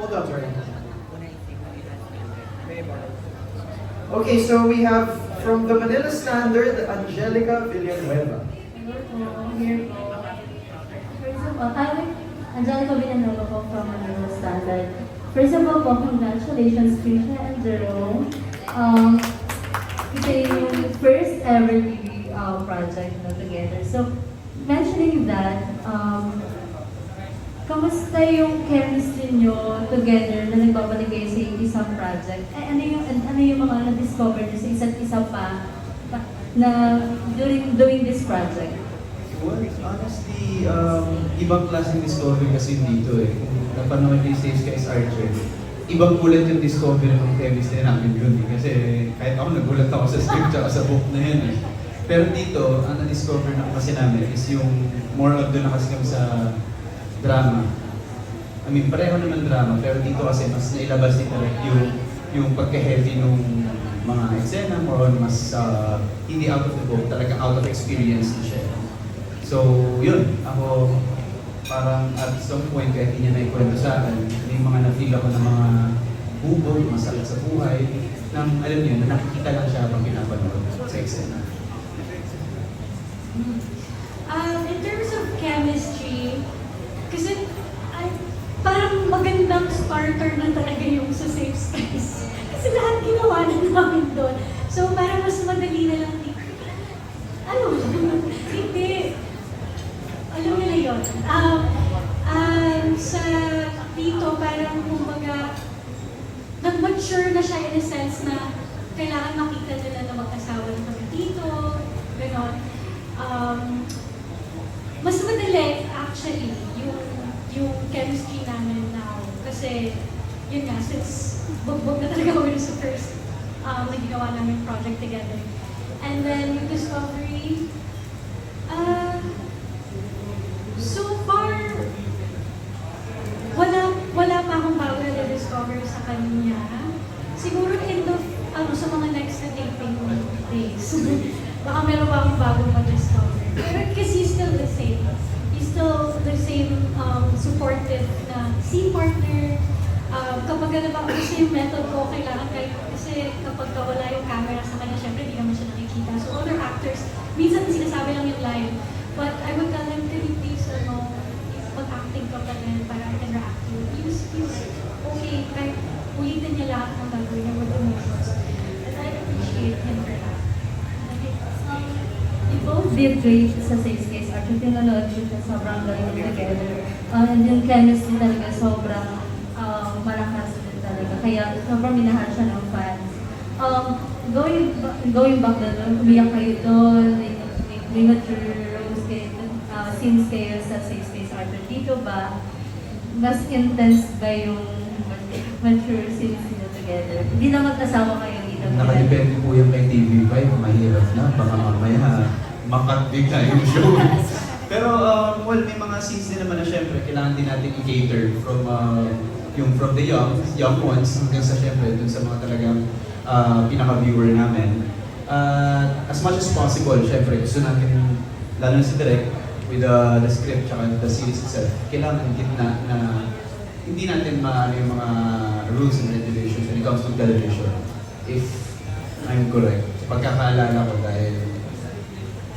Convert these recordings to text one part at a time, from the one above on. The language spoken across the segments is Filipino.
Hold on, sorry. Okay, so we have from the Manila Standard, Angelica Villanueva. Here po. First of all, I'm Angelica Villanova po from Manila Standard. First of all po, congratulations Trisha and Jerome. Um, ito yung first ever TV uh, project na together. So, mentioning that, um, kamusta yung chemistry nyo together na nagbabalik kayo sa isang project? Eh, ano yung, ano yung mga na-discover nyo sa isa't isa pa na during doing this project? Well, honestly, um, ibang klaseng discovery kasi dito eh. Napanood yung Safe Skies Archer, ibang kulat yung discovery ng chemistry namin yun eh. Kasi kahit ako nagulat ako sa script tsaka sa book na yun eh. Pero dito, ang na-discover na kasi namin is yung more of doon na kasi kami sa drama. I mean, pareho naman drama, pero dito kasi mas nailabas ni Tarek yung, yung pagka-heavy nung mga eksena, more on mas uh, hindi out of the book, talaga out of experience na siya. So, yun, ako parang at some point, kahit hindi niya naikwento sa akin, may mga na-feel ako ng mga bubog, masakit sa buhay, nang alam niyo, na nakikita lang siya habang pinapanood sa eksena. Um, in terms of chemistry, kasi ay, parang magandang starter na talaga yung sa Safe Skies. Kasi lahat ginawa na namin doon. So parang mas madali na lang. Ano? Hindi. Alam nila yun. Um, um, sa dito, parang kumbaga, nag-mature na siya in a sense na kailangan makita nila na mag-asawa na kami dito, gano'n. Um, mas madali actually chemistry namin now. Kasi yun nga, since bugbog na talaga kami sa first um, na ginawa namin project together. And then yung discovery, uh, so far, wala wala pa akong bago na discover sa kanya. Siguro in the, ano, sa mga next na taping days. Baka meron pa akong bago ma-discover. Pero kasi still the same. Still the same um, supportive na scene partner. Um, kapag ano ba, kasi yung method ko, kailangan kayo, kasi kapag wala yung camera sa kanya, syempre hindi naman siya nakikita. So other actors, minsan sinasabi lang yung line. But I would tell him, can you please, ano, mag-acting ka pa rin para I can react to you. He's, he's okay, kahit ulitin niya lahat ng gagawin niya with emotions. And I appreciate him for that. Um, you both did great sa Safe Case Yung pinanood ko siya, sobrang galing together. Uh, and yung chemistry talaga sobrang um, malakas din talaga. Kaya sobrang minahal siya ng fans. Um, going, going back doon, umiyak kayo doon, may, may, may mature roles kayo, uh, scenes kayo sa Safe Space Art. Dito ba, mas intense ba yung mature scenes niyo together? Hindi na mag-asawa kayo dito. Nakadepende po yung kay TV5, mahirap na, baka mamaya makat bigla yung show. Pero um, well, may mga scenes din naman na syempre kailangan din natin i-cater from uh, yung from the young, young ones hanggang sa syempre dun sa mga talagang uh, pinaka-viewer namin. Uh, as much as possible, syempre gusto natin, lalo na sa direct, with uh, the script tsaka the series itself, kailangan gitna na hindi natin maano yung mga rules and regulations when it comes to television. If I'm correct. Pagkakaalala ko dahil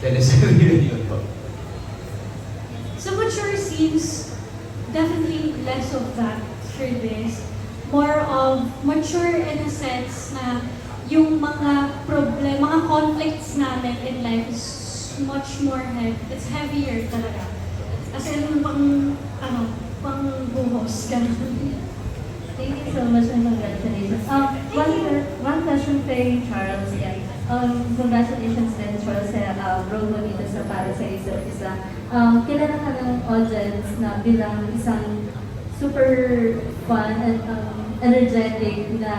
teleserye yun po. So mature scenes, definitely less of that for this. More of mature in a sense na yung mga problem, mga conflicts namin in life is much more heavy. It's heavier talaga. Kasi ano pang, ano, pang buhos, ganun. Thank you so much and congratulations. Um, one, one question kay Charles. Yeah. Um, congratulations din, Charles, role mo dito sa Para sa Isa't Isa. Um, kilala ka ng audience na bilang isang super fun and um, energetic na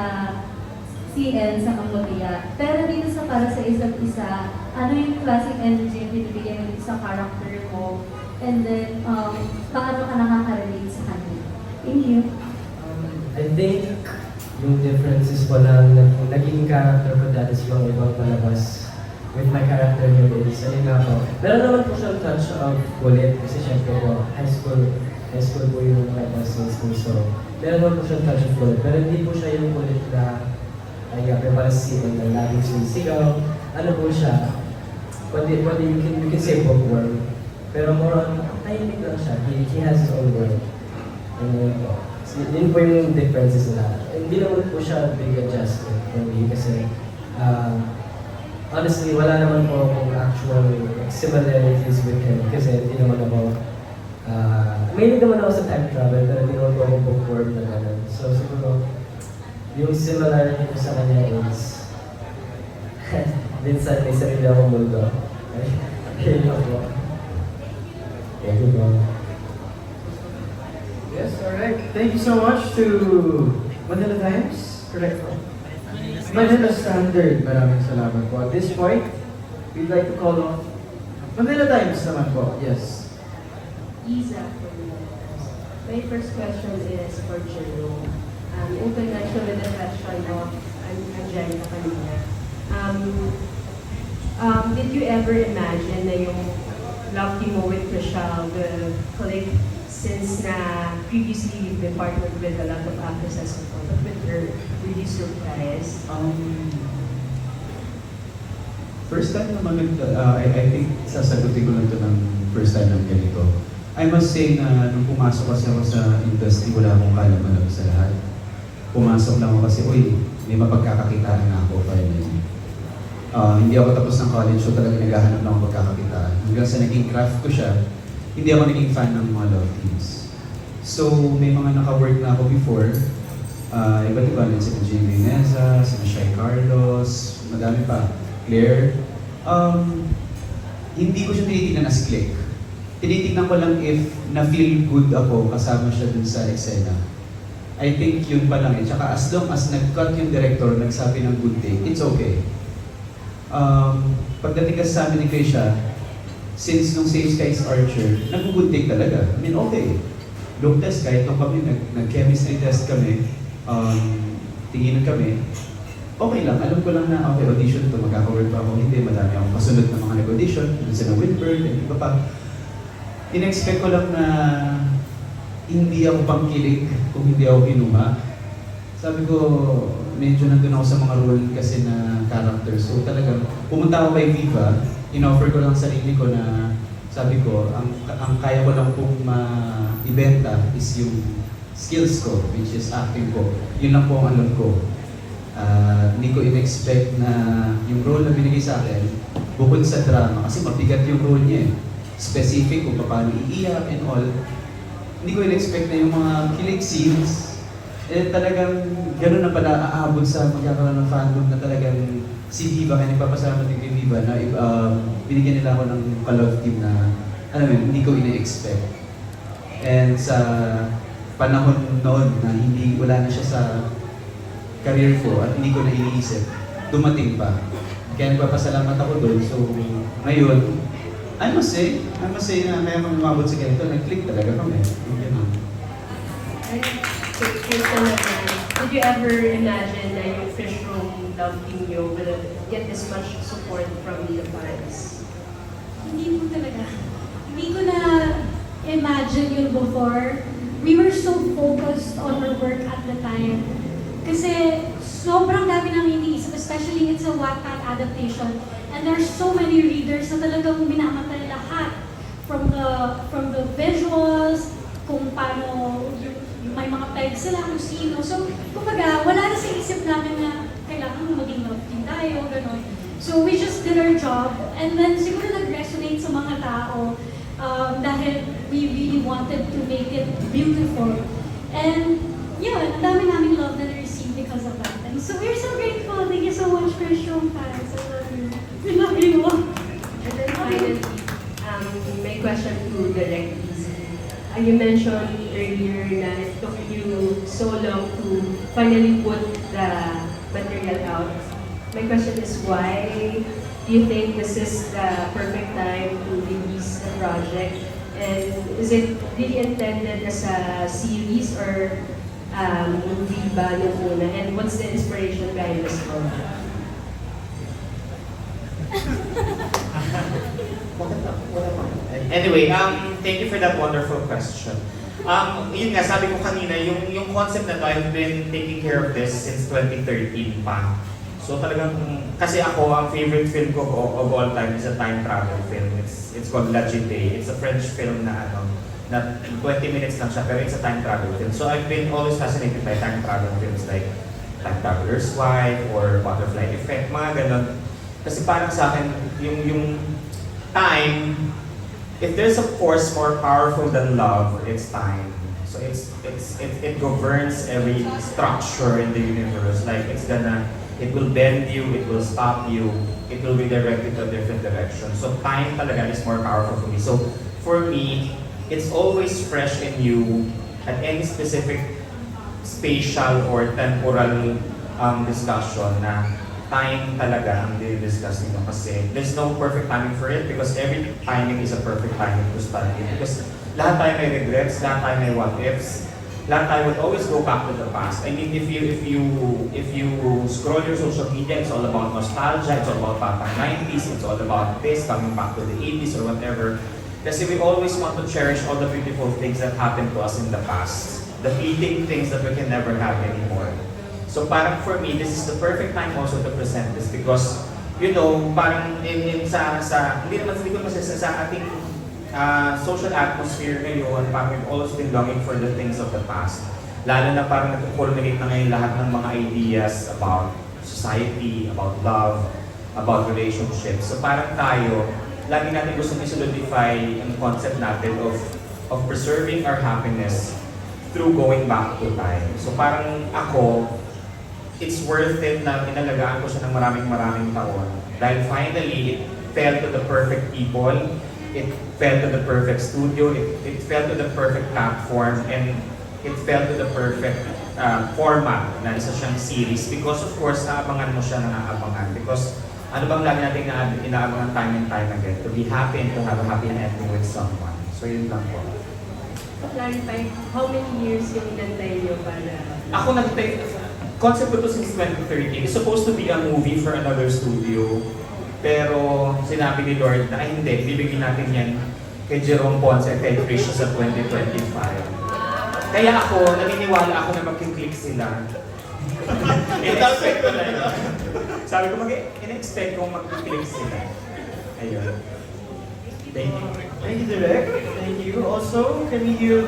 CN sa Cambodia. Pero dito sa Para sa Isa't Isa, ano yung classic energy yung binibigay mo sa character mo? And then, um, paano ka nakaka-relate sa kanya? Thank you. Um, I think yung differences po na nag- naging character ko dati sa ibang palabas with my character here is, ayun nga po. Meron naman po siyang touch of kulit kasi syempre po, high school high school po yung mga classmates ko. So, meron naman po siyang touch of kulit. Pero hindi po siya yung kulit na, ay nga, pero parang siman na laging sumisigaw. Ano po siya, pwede, pwede, you can, you can say bookworm. Pero more on, tahimik lang siya. He, he has his own world. And, so, yun po yung differences nila. Hindi naman po siya big adjustment for me kasi uh, honestly, wala naman po akong actual similarities with him kasi hindi naman ako uh, may naman ako sa time travel pero hindi naman po ako bookworm na gano'n. So siguro, yung similarity ko sa kanya is minsan may sarili akong mundo. Ayun lang po. Thank you po. Yes, alright. Thank you so much to Manila Times. Correct. Manila Standard. Maraming salamat po. At this point, we'd like to call on Manila Times naman po. Yes. Isa for me. My first question is for Jerome. Um, in connection with the question of An- Angelica kanina, um, um, did you ever imagine na yung love team mo with Rochelle will click since na previously you've been partnered with a lot of actresses before, but with her, were you surprised? Um, first time naman, uh, I, I think sasagutin ko lang ito ng first time ng ganito. I must say na nung pumasok kasi ako sa industry, wala akong kalaman sa lahat. Pumasok lang ako kasi, uy, may mapagkakakitaan na ako finally. Ah, hindi ako tapos ng college, so talaga naghahanap lang ako pagkakakitaan. Hanggang sa naging craft ko siya, hindi ako naging fan ng mga love teams. So, may mga naka-work na ako before. Ah, iba't iba rin sila Jamie Neza, sila Shai Carlos, madami pa. Claire. Um, hindi ko siya tinitingnan as click. Tinitingnan ko lang if na-feel good ako kasama siya dun sa eksena. I think yun pa lang eh. Tsaka as long as nag-cut yung director, nagsabi ng good take, it's okay. Um, pagdating kasi sa amin ni Krisha, since nung Safe Skies Archer, take talaga. I mean, okay. Look test, kahit nung kami, nag- nag-chemistry test kami, um, tinginan kami, okay lang. Alam ko lang na, okay, audition to, magkaka-work pa ako. Hindi, madami akong kasunod na mga nag-audition. Doon sila Wilbert, and iba pa. In-expect ko lang na hindi ako pangkilig kung hindi ako kinuha. Sabi ko, medyo nandun ako sa mga role kasi na character. So talagang, pumunta ako kay Viva, in-offer ko lang sarili ko na, sabi ko, ang, ang kaya ko lang pong ma-ibenta is yung skills ko, which is acting ko. Yun lang po ang alam ko. Ah, hindi ko in-expect na yung role na binigay sa akin, bukod sa drama, kasi mabigat yung role niya eh. Specific kung paano iiyak and all. Hindi ko in-expect na yung mga kilig scenes, eh talagang gano'n na pala aabot sa magkakaroon ng fandom na talagang si Viva, kaya nagpapasalamat din kay Viva na um, binigyan nila ako ng ka-love team na, alam mo hindi ko ina-expect. And sa panahon noon na hindi, wala na siya sa career ko at hindi ko na iniisip, dumating pa. Kaya nagpapasalamat ako doon. So, ngayon, I must say, I must say na kaya kami umabot sa ganito, nag-click talaga kami. Yung ganun. Question naman, did you ever imagine na yung fish room team nyo will get this much support from the fans? Hindi po talaga. Hindi ko na imagine yun before. We were so focused on our work at the time. Kasi sobrang dami nang iniisip, especially it's a Wattpad adaptation. And there's so many readers na talagang minamatay lahat. From the from the visuals, kung paano yung may mga pegs sila, kung sino. So, kumbaga, wala na sa isip namin na kailangan maging love tayo, gano'n. So we just did our job and then siguro nag-resonate sa mga tao um, dahil we really wanted to make it beautiful. And yun, ang dami namin love na na-receive because of that. And so we're so grateful. Thank you so much for showing fans. I love you. We love you. And then finally, um, my question to Direct. Uh, you mentioned earlier that it took you so long to finally put the material out. My question is why do you think this is the perfect time to release the project? And is it really intended as a series or um, movie ba nung una? And what's the inspiration behind this project? Anyway, um, thank you for that wonderful question. Um, yun nga, sabi ko kanina, yung, yung concept na to, I've been taking care of this since 2013 pa. So talagang, kasi ako, ang favorite film ko of, all time is a time travel film. It's it's called La Jetée. It's a French film na ano, na 20 minutes lang siya, pero it's a time travel film. So I've been always fascinated by time travel films like Time Traveler's Wife or Butterfly Effect, mga ganon. Kasi parang sa akin, yung, yung time, if there's a force more powerful than love, it's time. So it's it's it, it governs every structure in the universe. Like it's gonna it will bend you, it will stop you, it will be directed to a different direction. So time talaga is more powerful for me. So for me, it's always fresh in you at any specific spatial or temporal um, discussion na time talaga ang discuss nyo kasi there's no perfect timing for it because every timing is a perfect timing to it because lahat tayo may regrets, lahat tayo may what ifs, lahat tayo would always go back to the past. I mean, if you if you if you scroll your social media, it's all about nostalgia, it's all about batang 90s, it's all about this, coming back to the 80s or whatever. Kasi we always want to cherish all the beautiful things that happened to us in the past. The fleeting things that we can never have anymore. So parang for me, this is the perfect time also to present this because, you know, parang in, in sa, sa, hindi naman hindi ko masasa sa ating ah, social atmosphere ngayon, parang we've always been longing for the things of the past. Lalo na parang nag-culminate na ngayon lahat ng mga ideas about society, about love, about relationships. So parang tayo, lagi natin gustong i-solidify ang concept natin of of preserving our happiness through going back to time. So parang ako, it's worth it na inalagaan ko siya ng maraming maraming taon. Dahil finally, it fell to the perfect people, it fell to the perfect studio, it, it fell to the perfect platform, and it fell to the perfect uh, format na isa siyang series because of course, naabangan mo siya na naabangan. Because ano bang lagi natin na inaabangan time and time again? To be happy and to have a happy ending with someone. So yun lang po. To clarify, how many years yung inantay niyo para... Ako nag-take, concept ko to since 2013. It's supposed to be a movie for another studio. Pero sinabi ni Lord na, ay hindi, bibigyan natin yan kay Jerome Ponce at kay Trisha sa 2025. Kaya ako, naniniwala ako na mag-click sila. In-expect ko na yun. Sabi ko, mag-in-expect kong mag-click sila. Ayun. Thank you. Thank you, Direk. Thank you. Also, can we hear